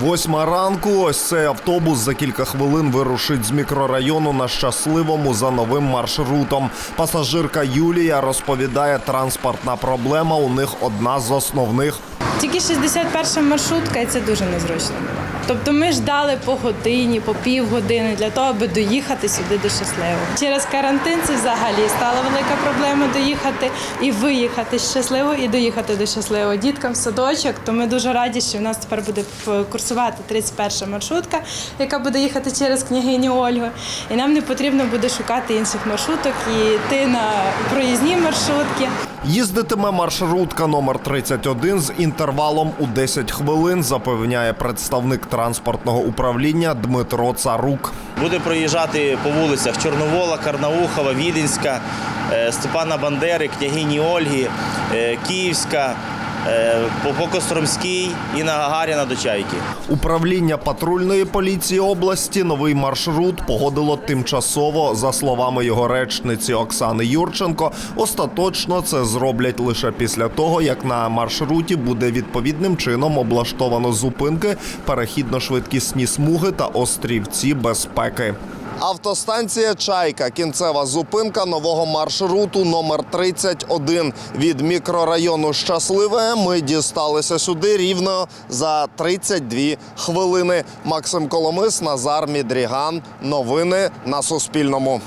Восьма ранку. Ось цей автобус за кілька хвилин вирушить з мікрорайону на щасливому за новим маршрутом. Пасажирка Юлія розповідає, транспортна проблема у них одна з основних. Тільки 61 маршрутка, і це дуже незручно. Тобто ми ждали по годині, по півгодини для того, аби доїхати сюди до щасливого. Через карантин це взагалі стала велика проблема доїхати і виїхати з щасливого і доїхати до щасливого. Діткам в садочок, то ми дуже раді, що в нас тепер буде п- курсувати 31 маршрутка, яка буде їхати через княгиню Ольгу. І нам не потрібно буде шукати інших маршруток і йти на проїзні маршрутки. Їздитиме маршрутка номер 31 з інтервалом у 10 хвилин, запевняє представник транспортного управління Дмитро Царук. Буде проїжджати по вулицях Чорновола, Карнаухова, Віденська, е, Степана Бандери, княгині Ольги, е, Київська, по Костромській і на Гагаріна до Чайки. Управління патрульної поліції області новий маршрут погодило тимчасово, за словами його речниці Оксани Юрченко. Остаточно це зроблять лише після того, як на маршруті буде відповідним чином облаштовано зупинки, перехідно-швидкісні смуги та острівці безпеки. Автостанція Чайка, кінцева зупинка нового маршруту номер 31 від мікрорайону Щасливе. Ми дісталися сюди рівно за 32 хвилини. Максим Коломис, Назар Мідріган. Новини на Суспільному.